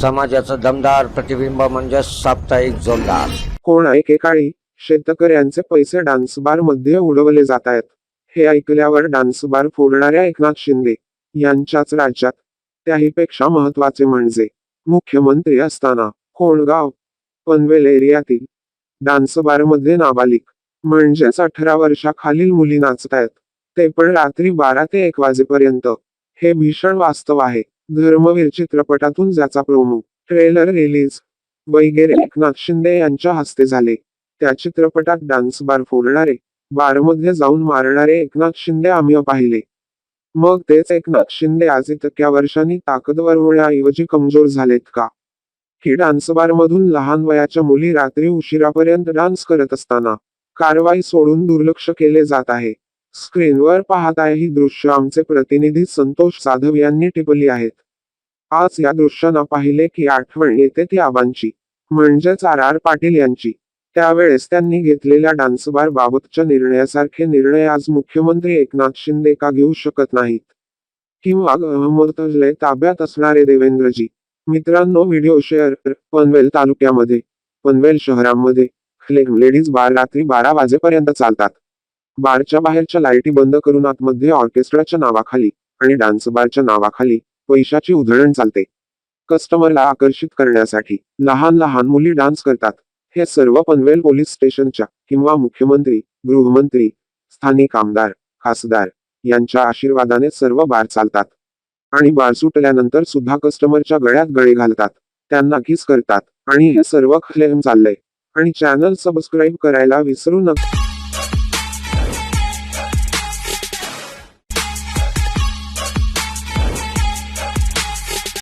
समाजाचं दमदार प्रतिबिंब म्हणजे साप्ताहिक जोरदार. कोण एकेकाळी शेतकऱ्यांचे पैसे डान्स बारमध्ये उडवले जात आहेत हे ऐकल्यावर डान्स बार फोडणाऱ्या एकनाथ शिंदे यांच्याच राज्यात त्याहीपेक्षा महत्त्वाचे म्हणजे मुख्यमंत्री असताना कोणगाव पनवेल एरियातील डान्स बारमध्ये नाबालिक म्हणजेच अठरा वर्षाखालील मुली नाचतायत ते पण रात्री बारा ते एक वाजेपर्यंत. हे भीषण वास्तव आहे. धर्मवीर चित्रपटातून ज्याचा प्रोमो ट्रेलर रिलीज वगैरे एकनाथ शिंदे यांच्या हस्ते झाले. त्या चित्रपटात डान्स बार फोडणारे बारमध्ये जाऊन मारणारे एकनाथ शिंदे आम्ही पाहिले. मग तेच एकनाथ शिंदे आज इतक्या वर्षांनी ताकदवर होण्याऐवजी कमजोर झालेत का? की डान्स बार मधून लहान वयाच्या मुली रात्री उशिरापर्यंत डान्स करत असताना कारवाई सोडून दुर्लक्ष केले जात आहे. स्क्रीनवर पाहताय ही दृश्य आमचे प्रतिनिधी संतोष जाधव यांनी टिपली आहेत. आज या दृश्यांना पाहिले की आठवण येते ती आबांची म्हणजेच आर आर पाटील यांची. त्यावेळेस त्यांनी घेतलेल्या डान्सबार बाबतच्या निर्णयासारखे निर्णय आज मुख्यमंत्री एकनाथ शिंदे का घेऊ शकत नाहीत. किंवा अहमदले ताब्यात असणारे देवेंद्रजी. मित्रांनो व्हिडिओ शेअर पनवेल तालुक्यामध्ये पनवेल शहरामध्ये लेडीज बार रात्री बारा वाजेपर्यंत चालतात. बारच्या बाहेरच्या लाईटी बंद करून आतमध्ये ऑर्केस्ट्राच्या नावाखाली आणि डान्स बारच्या नावाखाली पैशाची उधळण चालते. कस्टमरला आकर्षित करण्यासाठी लहान लहान मुली डान्स करतात. हे सर्व पनवेल पोलीस स्टेशनच्या किंवा मुख्यमंत्री गृहमंत्री स्थानिक आमदार खासदार यांच्या आशीर्वादाने सर्व बार चालतात. आणि बार सुटल्यानंतर सुद्धा कस्टमरच्या गळ्यात गळे घालतात. त्यांना किस करतात आणि हे सर्व क्लेम चाललंय. आणि चॅनल सबस्क्राईब करायला विसरू नका.